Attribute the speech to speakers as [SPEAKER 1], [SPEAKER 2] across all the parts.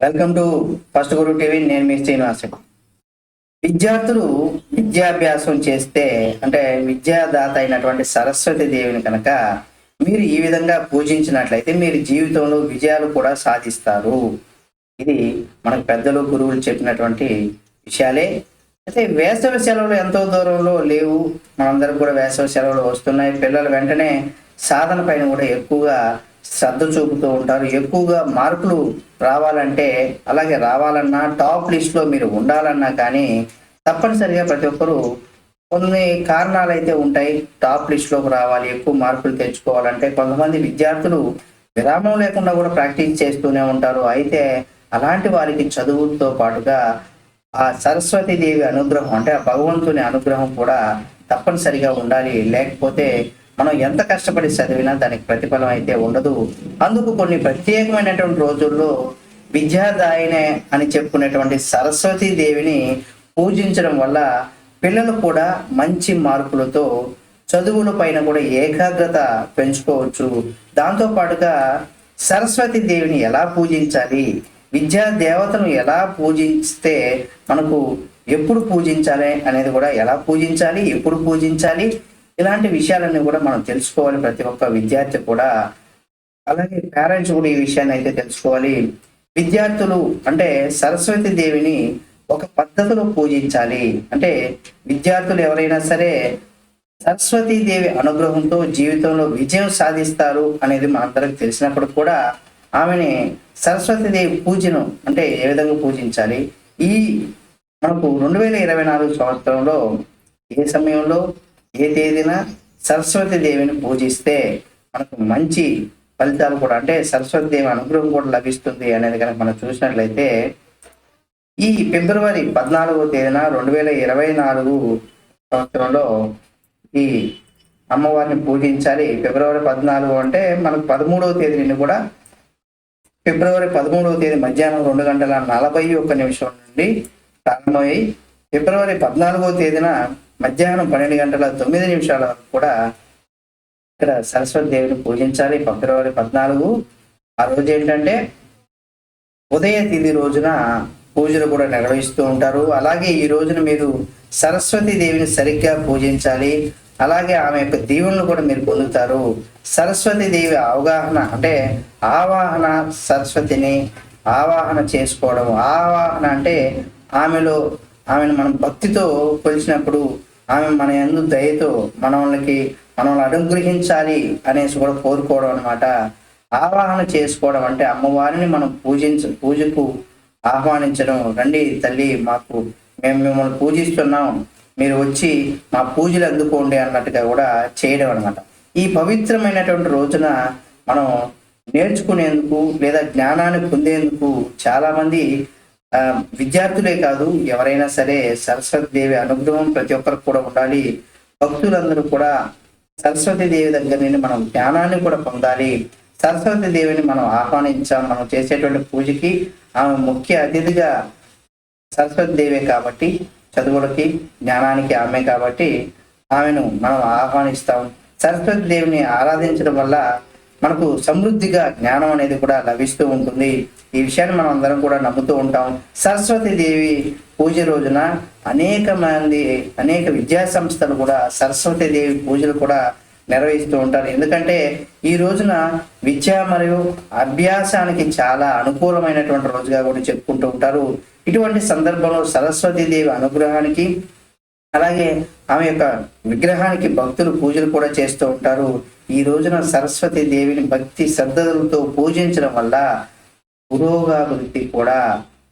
[SPEAKER 1] Welcome to First Guru TV నేను మీ శ్రీనివాసుడు విద్యార్థులు విద్యాభ్యాసం చేస్తే అంటే విద్యాదాత అయినటువంటి సరస్వతి దేవిని కనుక మీరు ఈ విధంగా పూజించినట్లయితే మీరు జీవితంలో విజయాలు కూడా సాధిస్తారు. ఇది మనకు పెద్దలు గురువులు చెప్పినటువంటి విషయాలే. అయితే వేసవి సెలవులు ఎంతో దూరంలో లేవు. మనందరికి కూడా వేసవి సెలవులు వస్తున్నాయి. పిల్లలు వెంటనే సాధన పైన కూడా ఎక్కువగా శ్రద్ధ చూపుతూ ఉంటారు. ఎక్కువగా మార్కులు రావాలంటే అలాగే రావాలన్నా టాప్ లిస్ట్లో మీరు ఉండాలన్నా కానీ తప్పనిసరిగా ప్రతి ఒక్కరు కొన్ని కారణాలు అయితే ఉంటాయి. టాప్ లిస్ట్లోకి రావాలి ఎక్కువ మార్కులు తెచ్చుకోవాలంటే కొంతమంది విద్యార్థులు విరామం లేకుండా కూడా ప్రాక్టీస్ చేస్తూనే ఉంటారు. అయితే అలాంటి వారికి చదువుతో పాటుగా ఆ సరస్వతి దేవి అనుగ్రహం అంటే ఆ భగవంతుని అనుగ్రహం కూడా తప్పనిసరిగా ఉండాలి. లేకపోతే మనం ఎంత కష్టపడి చదివినా దానికి ప్రతిఫలం అయితే ఉండదు. అందుకు కొన్ని ప్రత్యేకమైనటువంటి రోజుల్లో విద్యాదాయినే అని చెప్పుకునేటువంటి సరస్వతి దేవిని పూజించడం వల్ల పిల్లలు కూడా మంచి మార్కులతో చదువుల పైన కూడా ఏకాగ్రత పెంచుకోవచ్చు. దాంతో పాటుగా సరస్వతి దేవిని ఎలా పూజించాలి? విద్యా దేవతను ఎలా పూజిస్తే మనకు ఎప్పుడు పూజించాలి అనేది కూడా ఎలా పూజించాలి? ఎప్పుడు పూజించాలి? ఇలాంటి విషయాలన్నీ కూడా మనం తెలుసుకోవాలి ప్రతి ఒక్క విద్యార్థి కూడా. అలాగే పేరెంట్స్ కూడా ఈ విషయాన్ని అయితే తెలుసుకోవాలి. విద్యార్థులు అంటే సరస్వతి దేవిని ఒక పద్ధతిలో పూజించాలి. అంటే విద్యార్థులు ఎవరైనా సరే సరస్వతీ దేవి అనుగ్రహంతో జీవితంలో విజయం సాధిస్తారు అనేది మనందరికి తెలిసినప్పుడు కూడా ఆమెని సరస్వతి దేవి పూజను అంటే ఏ విధంగా పూజించాలి? ఈ మనకు రెండు వేల ఇరవై నాలుగు సంవత్సరంలో ఏ సమయంలో? ఏ తేదీన సరస్వతి దేవిని పూజిస్తే మనకు మంచి ఫలితాలు కూడా అంటే సరస్వతి దేవి అనుగ్రహం కూడా లభిస్తుంది అనేది కనుక మనం చూసినట్లయితే ఈ ఫిబ్రవరి పద్నాలుగో తేదీన రెండు వేల ఇరవై నాలుగు సంవత్సరంలో ఈ అమ్మవారిని పూజించాలి. ఫిబ్రవరి పద్నాలుగు అంటే మనకు పదమూడవ తేదీని కూడా ఫిబ్రవరి పదమూడవ తేదీ మధ్యాహ్నం రెండు గంటల నలభై ఒక్క నిమిషం నుండి ప్రారంభమై ఫిబ్రవరి పద్నాలుగో తేదీన మధ్యాహ్నం పన్నెండు గంటల తొమ్మిది నిమిషాల వరకు కూడా ఇక్కడ సరస్వతి దేవిని పూజించాలి. ఫిబ్రవరి పద్నాలుగు. ఆ రోజు ఏంటంటే ఉదయ తిథి రోజున పూజలు కూడా నిర్వహిస్తూ ఉంటారు. అలాగే ఈ రోజున మీరు సరస్వతి దేవిని సరిగ్గా పూజించాలి. అలాగే ఆమె యొక్క దీవులను కూడా మీరు పొందుతారు. సరస్వతి దేవి అవగాహన అంటే ఆవాహన సరస్వతిని ఆవాహన చేసుకోవడం. ఆవాహన అంటే ఆమెలో ఆమెను మనం భక్తితో కొలిచినప్పుడు ఆమె మన ఎందు దయతో మనల్ని మనల్ని అనుగ్రహించాలి అనేసి కూడా కోరుకోవడం అనమాట ఆవాహన చేసుకోవడం అంటే అమ్మవారిని మనం పూజించ పూజకు ఆహ్వానించడం. రండి తల్లి మాకు మేము మిమ్మల్ని పూజిస్తున్నాం. మీరు వచ్చి మా పూజలు అందుకోండి అన్నట్టుగా కూడా చేయడం అనమాట ఈ పవిత్రమైనటువంటి రోజున మనం నేర్చుకునేందుకు లేదా జ్ఞానాన్ని పొందేందుకు చాలామంది విద్యార్థులే కాదు ఎవరైనా సరే సరస్వతి దేవి అనుగ్రహం ప్రతి ఒక్కరికి కూడా ఉండాలి. భక్తులందరూ కూడా సరస్వతి దేవి దగ్గర నుండి మనం జ్ఞానాన్ని కూడా పొందాలి. సరస్వతి దేవిని మనం ఆహ్వానించాం మనం చేసేటువంటి పూజకి ఆమె ముఖ్య అతిథిగా సరస్వతి దేవే కాబట్టి చదువులకి జ్ఞానానికి ఆమె కాబట్టి ఆమెను మనం ఆహ్వానిస్తాం. సరస్వతి దేవిని ఆరాధించడం వల్ల మనకు సమృద్ధిగా జ్ఞానం అనేది కూడా లభిస్తూ ఉంటుంది. ఈ విషయాన్ని మనం అందరం కూడా నమ్ముతూ ఉంటాం. సరస్వతి దేవి పూజ రోజున అనేక మంది అనేక విద్యా సంస్థలు కూడా సరస్వతి దేవి పూజలు కూడా నిర్వహిస్తూ ఉంటారు. ఎందుకంటే ఈ రోజున విద్య మరియు అభ్యాసానికి చాలా అనుకూలమైనటువంటి రోజుగా కూడా చెప్పుకుంటూ ఉంటారు. ఇటువంటి సందర్భంలో సరస్వతి దేవి అనుగ్రహానికి అలాగే ఆమె యొక్క విగ్రహానికి భక్తులు పూజలు కూడా చేస్తూ ఉంటారు. ఈ రోజున సరస్వతి దేవిని భక్తి శ్రద్ధలతో పూజించడం వల్ల పురోగాభివృద్ధి కూడా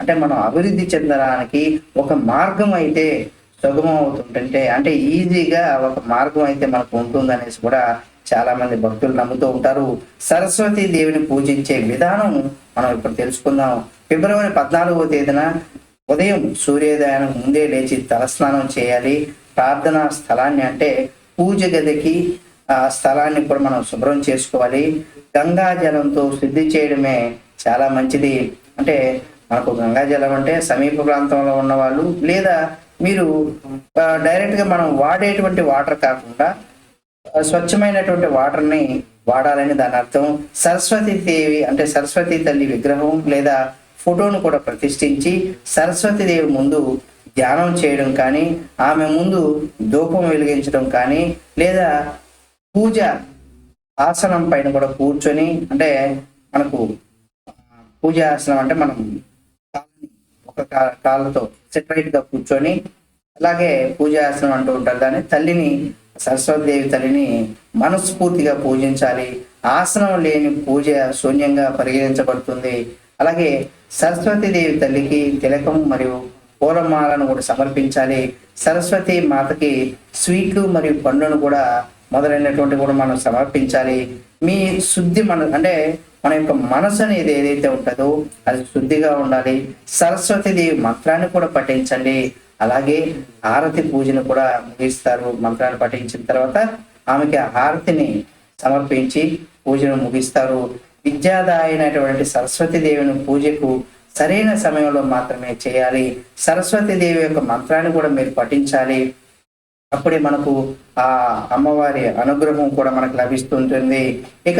[SPEAKER 1] అంటే మనం అభివృద్ధి చెందడానికి ఒక మార్గం అయితే సుగమం అవుతుంటే అంటే ఈజీగా ఒక మార్గం అయితే మనకు ఉంటుందనేసి కూడా చాలా మంది భక్తులు నమ్ముతూ ఉంటారు. సరస్వతి దేవిని పూజించే విధానం మనం ఇప్పుడు తెలుసుకుందాం. ఫిబ్రవరి పద్నాలుగవ తేదీన ఉదయం సూర్యోదయానికి ముందే లేచి తలస్నానం చేయాలి. ప్రార్థనా స్థలాన్ని అంటే పూజ గదికి ఆ స్థలాన్ని కూడా మనం శుభ్రం చేసుకోవాలి. గంగా జలంతో శుద్ధి చేయడమే చాలా మంచిది. అంటే మనకు గంగా జలం అంటే సమీప ప్రాంతంలో ఉన్న వాళ్ళు లేదా మీరు డైరెక్ట్గా డైరెక్ట్గా మనం వాడేటువంటి వాటర్ కాకుండా స్వచ్ఛమైనటువంటి వాటర్ని వాడాలని దాని అర్థం. సరస్వతి దేవి అంటే సరస్వతి తల్లి విగ్రహం లేదా ఫోటోను కూడా ప్రతిష్ఠించి సరస్వతి దేవి ముందు ధ్యానం చేయడం కానీ ఆమె ముందు ధూపం వెలిగించడం కానీ లేదా పూజ ఆసనం పైన కూడా కూర్చొని అంటే మనకు పూజ ఆసనం అంటే మనం ఒక కాళ్ళతో సెపరేట్గా కూర్చొని అలాగే పూజాసనం అంటూ ఉంటారు. దాన్ని తల్లిని సరస్వతి దేవి తల్లిని మనస్ఫూర్తిగా పూజించాలి. ఆసనం లేని పూజ శూన్యంగా పరిగణించబడుతుంది. అలాగే సరస్వతి దేవి తల్లికి తిలకం మరియు పూలమాలను కూడా సమర్పించాలి. సరస్వతి మాతకి స్వీట్లు మరియు పండ్లను కూడా మొదలైనటువంటి కూడా మనం సమర్పించాలి. మీ శుద్ధి మన అంటే మన యొక్క మనసు అనేది ఏదైతే ఉంటుందో అది శుద్ధిగా ఉండాలి. సరస్వతి దేవి మంత్రాన్ని కూడా పఠించండి. అలాగే హారతి పూజను కూడా ముగిస్తారు. మంత్రాన్ని పఠించిన తర్వాత ఆమెకి ఆ హారతిని సమర్పించి పూజను ముగిస్తారు. విద్యాదాయనటువంటి సరస్వతి దేవిని పూజకు సరైన సమయంలో మాత్రమే చేయాలి. సరస్వతి దేవి యొక్క మంత్రాన్ని కూడా మీరు పఠించాలి. అప్పుడే మనకు ఆ అమ్మవారి అనుగ్రహం కూడా మనకు లభిస్తుంటుంది ఇక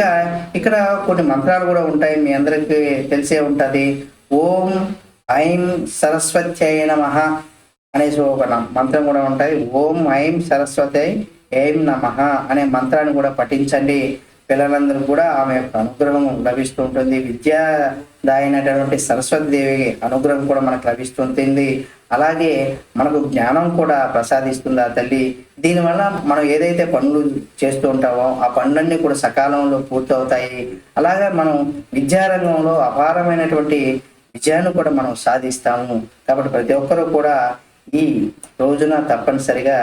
[SPEAKER 1] ఇక్కడ కొన్ని మంత్రాలు కూడా ఉంటాయి. మీ అందరికీ తెలిసే ఉంటుంది. ఓం ఐం సరస్వత్యై నమః అనేసి ఒక మంత్రం కూడా ఉంటాయి. ఓం ఐం సరస్వతి ఐం నమః అనే మంత్రాన్ని కూడా పఠించండి. పిల్లలందరూ కూడా ఆమె యొక్క అనుగ్రహం లభిస్తూ ఉంటుంది. విద్యాదాయనటువంటి సరస్వతి దేవి అనుగ్రహం కూడా మనకు లభిస్తుంటుంది అలాగే మనకు జ్ఞానం కూడా ప్రసాదిస్తుంది ఆ తల్లి. దీనివల్ల మనం ఏదైతే పనులు చేస్తూ ఉంటామో ఆ పనులన్నీ కూడా సకాలంలో పూర్తవుతాయి. అలాగే మనం విద్యారంగంలో అపారమైనటువంటి విజయాన్ని కూడా మనం సాధిస్తాము. కాబట్టి ప్రతి ఒక్కరూ కూడా ఈ రోజున తప్పనిసరిగా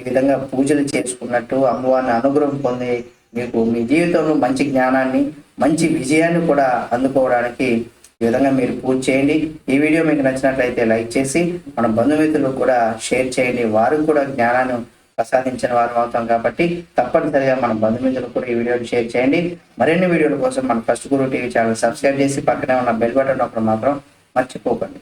[SPEAKER 1] ఈ విధంగా పూజలు చేసుకున్నట్టు అమ్మవారిని అనుగ్రహం పొంది మీకు మీ జీవితంలో మంచి జ్ఞానాన్ని మంచి విజయాన్ని కూడా అందుకోవడానికి ఈ విధంగా మీరు పూజ చేయండి. ఈ వీడియో మీకు నచ్చినట్లయితే లైక్ చేసి మన బంధుమిత్రులకు కూడా షేర్ చేయండి. వారు కూడా జ్ఞానాన్ని ప్రసాదించిన వారు అవుతాం కాబట్టి తప్పనిసరిగా మన బంధుమిత్రులకు కూడా ఈ వీడియోని షేర్ చేయండి. మరిన్ని వీడియోల కోసం మన First Guru TV channel subscribe చేసి పక్కనే ఉన్న బెల్ బటన్ ఒకటి మాత్రం మర్చిపోకండి.